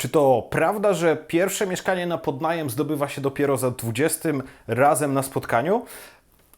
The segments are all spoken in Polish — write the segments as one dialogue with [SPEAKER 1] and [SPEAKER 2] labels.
[SPEAKER 1] Czy to prawda, że pierwsze mieszkanie na podnajem zdobywa się dopiero za 20 razem na spotkaniu?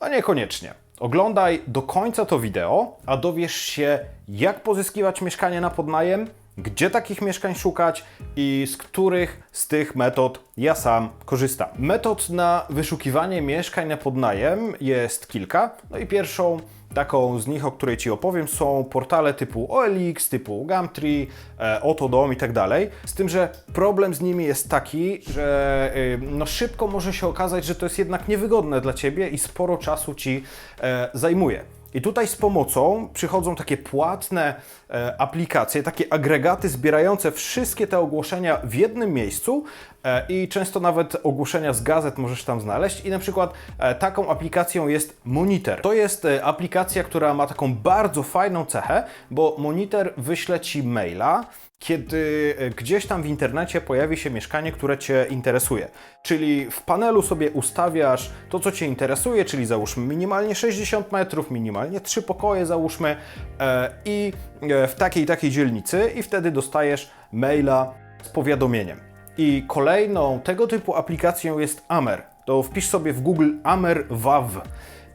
[SPEAKER 1] A niekoniecznie. Oglądaj do końca to wideo, a dowiesz się, jak pozyskiwać mieszkanie na podnajem, gdzie takich mieszkań szukać i z których z tych metod ja sam korzystam. Metod na wyszukiwanie mieszkań na podnajem jest kilka. No i pierwszą taką z nich, o której Ci opowiem, są portale typu OLX, typu Gumtree, e, Otodom i tak dalej. Z tym, że problem z nimi jest taki, że y, no szybko może się okazać, że to jest jednak niewygodne dla Ciebie i sporo czasu Ci e, zajmuje. I tutaj z pomocą przychodzą takie płatne e, aplikacje, takie agregaty zbierające wszystkie te ogłoszenia w jednym miejscu e, i często nawet ogłoszenia z gazet możesz tam znaleźć. I na przykład e, taką aplikacją jest Monitor. To jest e, aplikacja, która ma taką bardzo fajną cechę, bo Monitor wyśle Ci maila, kiedy e, gdzieś tam w internecie pojawi się mieszkanie, które Cię interesuje. Czyli w panelu sobie ustawiasz to, co Cię interesuje, czyli załóżmy minimalnie 60 metrów, minimalnie 3 pokoje załóżmy e, i e, w takiej takiej dzielnicy i wtedy dostajesz maila z powiadomieniem. I kolejną tego typu aplikacją jest Amer. To wpisz sobie w Google Amer WAW.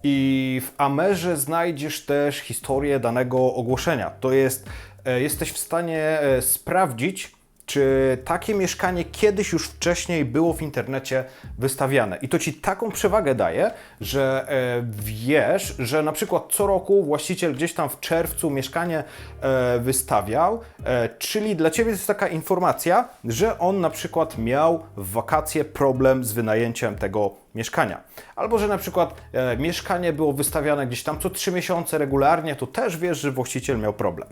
[SPEAKER 1] I w Amerze znajdziesz też historię danego ogłoszenia. To jest, e, jesteś w stanie e, sprawdzić, czy takie mieszkanie kiedyś już wcześniej było w internecie wystawiane. I to ci taką przewagę daje, że e, wiesz, że na przykład co roku właściciel gdzieś tam w czerwcu mieszkanie e, wystawiał, e, czyli dla ciebie jest taka informacja, że on na przykład miał w wakacje problem z wynajęciem tego mieszkania. Albo że na przykład e, mieszkanie było wystawiane gdzieś tam co 3 miesiące regularnie, to też wiesz, że właściciel miał problem.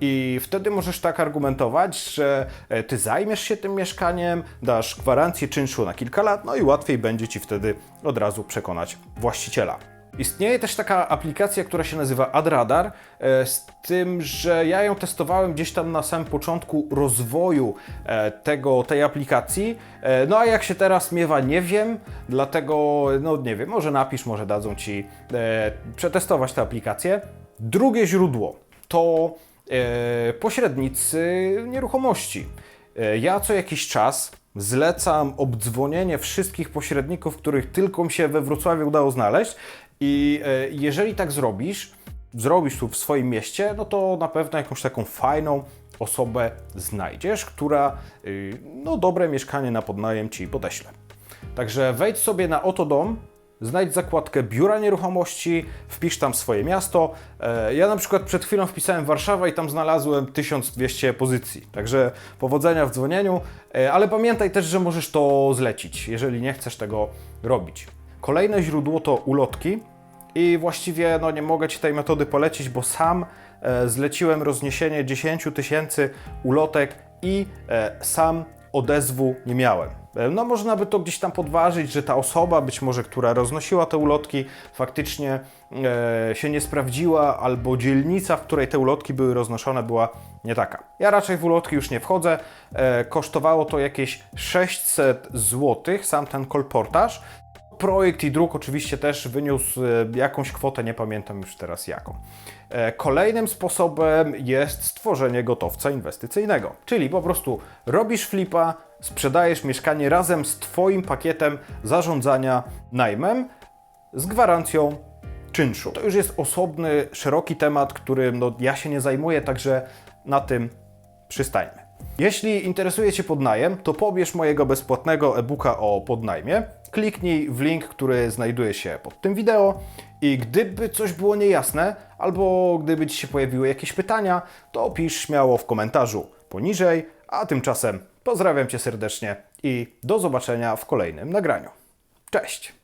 [SPEAKER 1] I wtedy możesz tak argumentować, że e, ty zajmiesz się tym mieszkaniem, dasz gwarancję czynszu na kilka lat, no i łatwiej będzie ci wtedy od razu przekonać właściciela. Istnieje też taka aplikacja, która się nazywa AdRadar, e, z tym, że ja ją testowałem gdzieś tam na samym początku rozwoju e, tego, tej aplikacji. E, No a jak się teraz miewa, nie wiem, dlatego, no nie wiem, może napisz, może dadzą Ci przetestować tę aplikację. Drugie źródło to pośrednicy nieruchomości. Ja co jakiś czas zlecam obdzwonienie wszystkich pośredników, których tylko mi się we Wrocławiu udało znaleźć i e, jeżeli tak zrobisz, zrobisz tu w swoim mieście, no to na pewno jakąś taką fajną osobę znajdziesz, która y, no dobre mieszkanie na podnajem Ci podeśle. Także wejdź sobie na Otodom, znajdź zakładkę biura nieruchomości, wpisz tam swoje miasto. E, Ja na przykład przed chwilą wpisałem Warszawa i tam znalazłem 1200 pozycji. Także powodzenia w dzwonieniu, E, ale pamiętaj też, że możesz to zlecić, jeżeli nie chcesz tego robić. Kolejne źródło to ulotki i właściwie no, nie mogę Ci tej metody polecić, bo sam e, zleciłem rozniesienie 10 tysięcy ulotek i e, sam odezwu nie miałem. E, No można by to gdzieś tam podważyć, że ta osoba, być może, która roznosiła te ulotki, faktycznie e, się nie sprawdziła, albo dzielnica, w której te ulotki były roznoszone, była nie taka. Ja raczej w ulotki już nie wchodzę. E, kosztowało to jakieś 600 zł, sam ten kolportaż. Projekt i druk oczywiście też wyniósł e, jakąś kwotę, nie pamiętam już teraz jaką. E, Kolejnym sposobem jest stworzenie gotowca inwestycyjnego, czyli po prostu robisz flipa, sprzedajesz mieszkanie razem z Twoim pakietem zarządzania najmem z gwarancją czynszu. To już jest osobny, szeroki temat, którym no, ja się nie zajmuję, także na tym przystajmy. Jeśli interesuje Cię podnajem, to pobierz mojego bezpłatnego e-booka o podnajmie. Kliknij w link, który znajduje się pod tym wideo i gdyby coś było niejasne, albo gdyby Ci się pojawiły jakieś pytania, to pisz śmiało w komentarzu poniżej, a tymczasem pozdrawiam Cię serdecznie i do zobaczenia w kolejnym nagraniu. Cześć!